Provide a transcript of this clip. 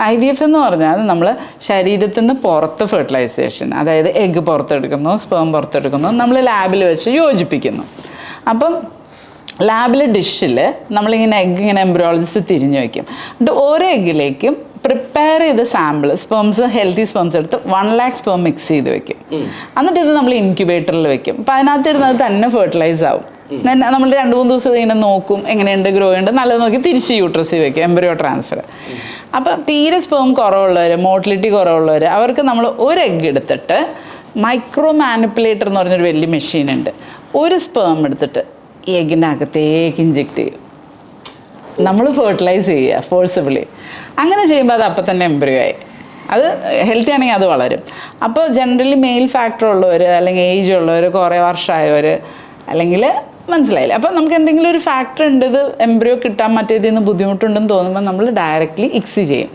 I D F എന്ന് പറഞ്ഞാൽ നമ്മൾ ശരീരത്തിൽ നിന്ന് പുറത്ത് ഫെർട്ടിലൈസേഷൻ അതായത് എഗ്ഗ് പുറത്തെടുക്കുന്നു സ്പേം പുറത്തെടുക്കുന്നു നമ്മൾ ലാബിൽ വെച്ച് യോജിപ്പിക്കുന്നു. അപ്പം ലാബിലെ ഡിഷിൽ നമ്മളിങ്ങനെ എഗ്ഗ് ഇങ്ങനെ എംബ്രോളജിസ്റ്റ് തിരിഞ്ഞു വയ്ക്കും എന്നിട്ട് ഓരോ എഗ്ഗിലേക്കും പ്രിപ്പയർ ചെയ്ത സാമ്പിൾ സ്പേംസ് ഹെൽത്തി സ്പേംസ് എടുത്ത് വൺ ലാക്ക് സ്പേം മിക്സ് ചെയ്ത് വെക്കും. എന്നിട്ട് ഇത് നമ്മൾ ഇൻക്യുബേറ്ററിൽ വെക്കും. അപ്പം അതിനകത്ത് ഇരുന്നത് തന്നെ ഫെർട്ടിലൈസ് ആവും. നമ്മൾ രണ്ട് മൂന്ന് ദിവസം ഇങ്ങനെ നോക്കും എങ്ങനെയുണ്ട് ഗ്രോ ഉണ്ട് നല്ലത് നോക്കി തിരിച്ച് യൂട്രസിൽ വെക്കും എംബ്രിയോ ട്രാൻസ്ഫർ അപ്പം തീരെ സ്പേം കുറവുള്ളവർ മോട്ടിലിറ്റി കുറവുള്ളവർ അവർക്ക് നമ്മൾ ഒരു എഗ് എടുത്തിട്ട് മൈക്രോ മാനിപ്പുലേറ്റർ എന്ന് പറഞ്ഞൊരു വലിയ മെഷീൻ ഉണ്ട്. ഒരു സ്പേം എടുത്തിട്ട് ഈ എഗ്ഗിന്റെ അകത്തേക്ക് ഇഞ്ചെക്ട് ചെയ്യും. നമ്മൾ ഫെർട്ടിലൈസ് ചെയ്യുക ഫോഴ്സിബിളി അങ്ങനെ ചെയ്യുമ്പോൾ അത് അപ്പം തന്നെ എംബ്രിയോ ആയി. അത് ഹെൽത്തി ആണെങ്കിൽ അത് വളരും. അപ്പോൾ ജനറലി മെയിൽ ഫാക്ടർ ഉള്ളവർ അല്ലെങ്കിൽ ഏജ് ഉള്ളവർ കുറേ വർഷമായവർ അല്ലെങ്കിൽ മനസ്സിലായില്ല. അപ്പോൾ നമുക്ക് എന്തെങ്കിലും ഒരു ഫാക്ടർ ഉണ്ട് ഇത് എംബ്രിയോ കിട്ടാൻ മറ്റേതിൽ നിന്ന് ബുദ്ധിമുട്ടുണ്ടെന്ന് തോന്നുമ്പോൾ നമ്മൾ ഡയറക്റ്റ്ലി ഇക്സി ചെയ്യും.